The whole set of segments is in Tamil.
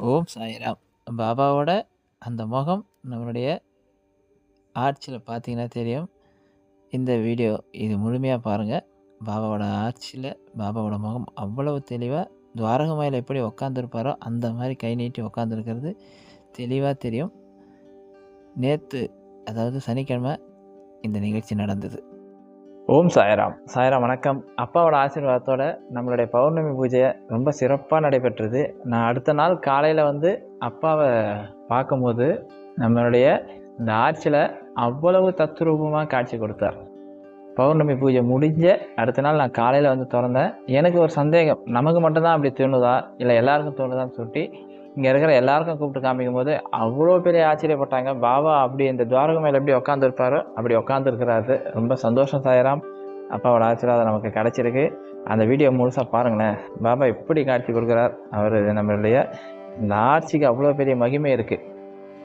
ஓம் சாய்ராம். பாபாவோட அந்த முகம் நம்மளுடைய ஆட்சியில் பார்த்தீங்கன்னா தெரியும். இந்த வீடியோ இது முழுமையாக பாருங்கள் பாபாவோட ஆட்சியில் பாபாவோட முகம் அவ்வளவு தெளிவாக துவாரகமாயில் எப்படி உக்காந்துருப்பாரோ அந்த மாதிரி கை நீட்டி உக்காந்துருக்கிறது தெளிவாக தெரியும். நேற்று அதாவது சனிக்கிழமை இந்த நிகழ்ச்சி நடந்தது. ஓம் சாய்ராம். சாய்ராம் வணக்கம். அப்பாவோட ஆசீர்வாதத்தோட நம்மளுடைய பௌர்ணமி பூஜையை ரொம்ப சிறப்பாக நடைபெற்றது. நான் அடுத்த நாள் காலையில் வந்து அப்பாவை பார்க்கும்போது நம்மளுடைய இந்த ஆட்சியில் அவ்வளவு தத்ரூபமாக காட்சி கொடுத்தார். பௌர்ணமி பூஜை முடிஞ்ச அடுத்த நாள் நான் காலையில் வந்து திறந்தேன். எனக்கு ஒரு சந்தேகம் நமக்கு மட்டும்தான் அப்படி தோணுதா? இல்லை எல்லாருக்கும் தோணுதான்னு சொல்லி இங்கே இருக்கிற எல்லாருக்கும் கூப்பிட்டு காமிக்கும் போது அவ்வளோ பெரிய ஆச்சரியப்பட்டாங்க. பாபா அப்படி இந்த துவாரகம் மேலே எப்படி உட்காந்துருப்பாரோ அப்படி உட்காந்துருக்கிறாரு ரொம்ப சந்தோஷம் சாயிராம். அப்பாவோட ஆசீர்வாதம் நமக்கு கிடச்சிருக்கு. அந்த வீடியோ முழுசாக பாருங்களேன். பாபா எப்படி காட்சி கொடுக்குறார்? அவர் நம்மளுடைய இந்த ஆட்சிக்கு அவ்வளோ பெரிய மகிமை இருக்குது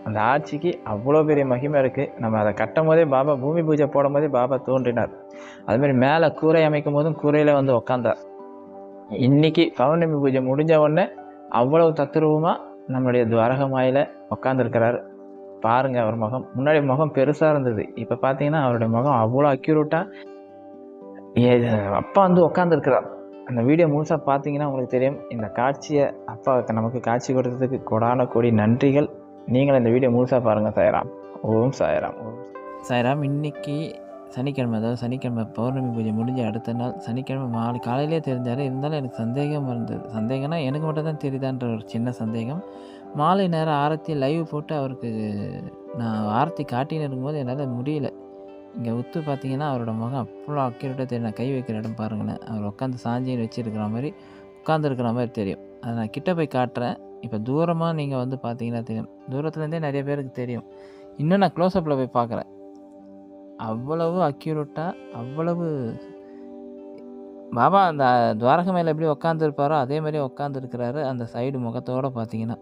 அந்த ஆட்சிக்கு அவ்வளோ பெரிய மகிமை இருக்குது நம்ம அதை கட்டும் போதே பாபா பூமி பூஜை போடும் போதே பாபா தோன்றினார். அதுமாதிரி மேலே கூரை அமைக்கும் போதும் கூரையில் வந்து உட்காந்தார் இன்றைக்கி பௌர்ணமி பூஜை முடிஞ்ச உடனே அவ்வளவு தத்துருவமாக நம்மளுடைய துவாரகமாயில் உட்காந்துருக்கிறார் பாருங்க அவர் முகம். முன்னாடி முகம் பெருசாக இருந்தது. இப்போ பார்த்தீங்கன்னா அவருடைய முகம் அவ்வளோ அக்யூரேட்டாக அப்பா வந்து உட்காந்துருக்கிறார் அந்த வீடியோ முழுசாக பார்த்தீங்கன்னா உங்களுக்கு தெரியும். இந்த காட்சியை அப்பாவுக்கு நமக்கு காட்சி கொடுத்ததுக்கு கொடான கோடி நன்றிகள். நீங்கள் இந்த வீடியோ முழுசாக பாருங்கள் சாயராம். ஓம் சாயராம் ஓம் சாயராம் இன்னைக்கு சனிக்கிழமை அதாவது சனிக்கிழமை பௌர்ணமி பூஜை முடிஞ்ச அடுத்த நாள் சனிக்கிழமை மாலை காலையிலே தெரிஞ்சார் இருந்தாலும் எனக்கு சந்தேகம் இருந்தது. சந்தேகம்னா எனக்கு மட்டும் தான் தெரியுதான்ற ஒரு சின்ன சந்தேகம். மாலை நேரம் ஆரத்தி லைவ் போட்டு அவருக்கு நான் ஆரத்தி காட்டின்னு இருக்கும்போது என்னால் முடியல. இங்கே உத்து பார்த்தீங்கன்னா அவரோட முகம் அவ்வளோ அக்யூரேட்டாக தெரியும். நான் கை வைக்கிற இடம் பாருங்களேன். அவர் உட்காந்து சாஞ்சின்னு வச்சுருக்கிற மாதிரி உட்காந்துருக்கிற மாதிரி தெரியும். அதை நான் கிட்ட போய் காட்டுறேன். இப்போ தூரமாக நீங்கள் வந்து பார்த்தீங்கன்னா தெரியும். தூரத்துலேருந்தே நிறைய பேருக்கு தெரியும். இன்னும் நான் க்ளோஸ்அப்பில் போய் பார்க்குறேன் அவ்வளவு அக்யூரேட்டாக அவ்வளவு பாபா அந்த துவாரக மேலே எப்படி உக்காந்துருப்பாரோ அதே மாதிரி உக்காந்துருக்கிறாரு அந்த சைடு முகத்தோடு பார்த்தீங்கன்னா.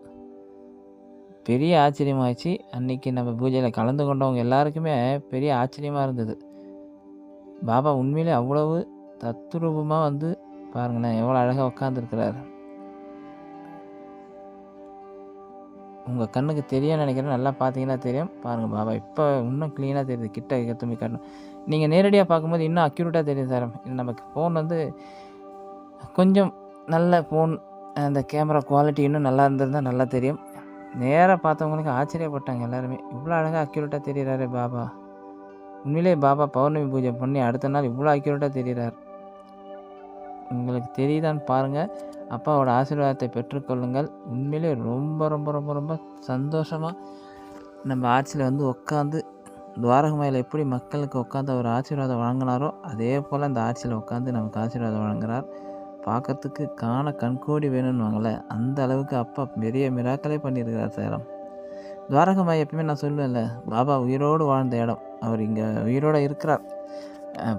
பெரிய ஆச்சரியமாகிடுச்சு அன்றைக்கி நம்ம பூஜையில் கலந்து கொண்டவங்க எல்லாருக்குமே பெரிய ஆச்சரியமாக இருந்தது. பாபா உண்மையிலே அவ்வளவு தத்ரூபமாக வந்து பாருங்களேன் எவ்வளோ அழகாக உட்காந்துருக்கிறாரு உங்கள் கண்ணுக்கு தெரியும்னு நினைக்கிறேன். நல்லா பார்த்தீங்கன்னா தெரியும். பாருங்கள் பாபா இப்போ இன்னும் க்ளீனாக தெரியுது. கிட்ட திரும்பி காட்டணும். நீங்கள் நேரடியாக பார்க்கும்போது இன்னும் அக்யூரேட்டாக தெரியும் சார். நமக்கு ஃபோன் வந்து கொஞ்சம் நல்ல ஃபோன் அந்த கேமரா குவாலிட்டி இன்னும் நல்லா இருந்திருந்தால் நல்லா தெரியும். நேராக பார்த்தவங்களுக்கு ஆச்சரியப்பட்டாங்க எல்லாருமே. இவ்வளோ அழகாக அக்யூரேட்டாக தெரிகிறாரு பாபா. உண்மையிலே பாபா பௌர்ணமி பூஜை பண்ணி அடுத்த நாள் இவ்வளோ அக்யூரேட்டாக தெரிகிறார் உங்களுக்கு தெரியுதான்னு பாருங்கள் அப்பாவோட ஆசீர்வாதத்தை பெற்றுக்கொள்ளுங்கள். உண்மையிலே ரொம்ப ரொம்ப ரொம்ப ரொம்ப சந்தோஷமாக நம்ம ஆட்சியில் வந்து உட்காந்து துவாரகமாயில் எப்படி மக்களுக்கு உட்காந்து அவர் ஆசீர்வாதம் வழங்கினாரோ அதே போல் அந்த ஆட்சியில் உட்காந்து நமக்கு ஆசீர்வாதம் வழங்குறார். பார்க்கறதுக்கு காண கண்கோடி வேணும்னு வாங்கலை. அந்த அளவுக்கு அப்பா பெரிய மிராக்களே பண்ணியிருக்கிறார் சேரம் துவாரகமாய் எப்பயுமே நான் சொல்லுவேன்ல பாபா உயிரோடு வாழ்ந்த இடம். அவர் இங்கே உயிரோடு இருக்கிறார்.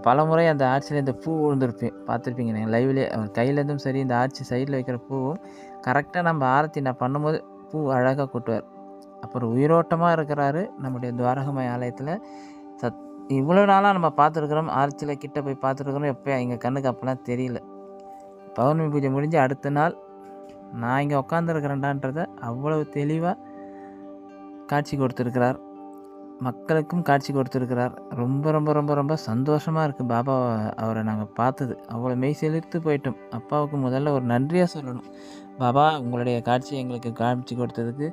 பல முறை அந்த ஆர்ச்சில் இந்த பூ விழுந்திருப்பேன் பார்த்துருப்பீங்க நீங்கள் லைவ்லேயே அவர் கையிலேருந்தும் சரி இந்த ஆர்ச்சி சைடில் வைக்கிற பூவும் கரெக்டாக நம்ம ஆரத்தி நான் பண்ணும்போது பூ அழகாக கொட்டுவார். அப்புறம் உயிரோட்டமாக இருக்கிறாரு நம்முடைய துவாரகமய ஆலயத்தில். சத் இவ்வளோ நாளாக நம்ம பார்த்துருக்குறோம் ஆர்ச்சியில் கிட்டே போய் பார்த்துருக்குறோம் எப்போ எங்கள் கண்ணுக்கு அப்போலாம் தெரியல. பௌர்ணமி பூஜை முடிஞ்சு அடுத்த நாள் நான் இங்கே உட்காந்துருக்கிறேன்டான்றதை அவ்வளவு தெளிவாக காட்சி கொடுத்துருக்கிறார். மக்களுக்கும் காட்சி கொடுத்துருக்கிறார். ரொம்ப ரொம்ப ரொம்ப ரொம்ப சந்தோஷமாக இருக்குது பாபா அவரை நாங்கள் பார்த்தது. அவ்வளோ மெய் செலுத்து போயிட்டோம். அப்பாவுக்கு முதல்ல ஒரு நன்றியாக சொல்லணும். பாபா உங்களுடைய காட்சி எங்களுக்கு காட்சி கொடுத்ததுக்கு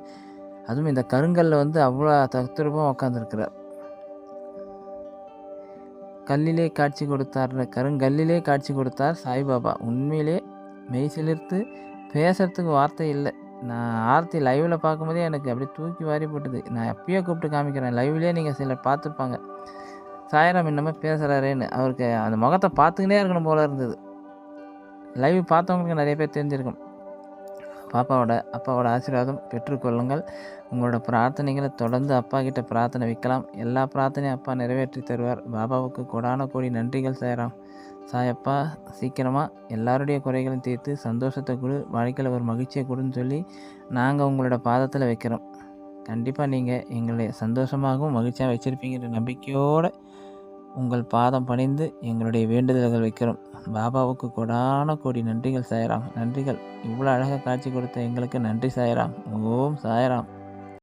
அதுவும் இந்த கருங்கல்ல வந்து அவ்வளோ தத்துரூபம் உட்காந்துருக்கிறார் கல்லிலே காட்சி கொடுத்தார் கருங்கல்லிலே காட்சி கொடுத்தார் சாய்பாபா. உண்மையிலே மெய் செலுத்து பேசுறதுக்கு வார்த்தை இல்லை. நான் ஆர்த்தி லைவில் பார்க்கும்போதே எனக்கு அப்படியே தூக்கி வாரி போட்டுது. நான் எப்பயோ கூப்பிட்டு காமிக்கிறேன். லைவ்லேயே நீங்கள் சிலர் பார்த்துருப்பாங்க. சாயராம் இன்னமும் பேசுகிறாரேன்னு அவருக்கு அந்த முகத்தை பார்த்துக்கினே இருக்கணும் போல இருந்தது. லைவ் பார்த்தவங்களுக்கு நிறைய பேர் தெரிஞ்சிருக்கும். பாப்பாவோட அப்பாவோட ஆசீர்வாதம் பெற்றுக்கொள்ளுங்கள் உங்களோட பிரார்த்தனைகளை தொடர்ந்து அப்பா கிட்ட பிரார்த்தனை வைக்கலாம். எல்லா பிரார்த்தனையும் அப்பா நிறைவேற்றி தருவார். பாபாவுக்கு கொடான கோடி நன்றிகள் சேராம் சாயப்பா சீக்கிரமாக எல்லாருடைய குறைகளையும் தீர்த்து சந்தோஷத்தை கொடு வாழ்க்கையில் ஒரு மகிழ்ச்சியை கொடுன்னு சொல்லி நாங்கள் உங்களோட பாதத்தில் வைக்கிறோம். கண்டிப்பாக நீங்கள் எங்களை சந்தோஷமாகவும் மகிழ்ச்சியாக வச்சுருப்பீங்கிற நம்பிக்கையோடு உங்கள் பாதம் பணிந்து எங்களுடைய வேண்டுதல்கள் வைக்கிறோம். பாபாவுக்கு கொடான கோடி நன்றிகள் சாயராம். நன்றிகள். இவ்வளோ அழகாக காட்சி கொடுத்த எங்களுக்கு நன்றி சாயராம். ஓம் சாயராம்.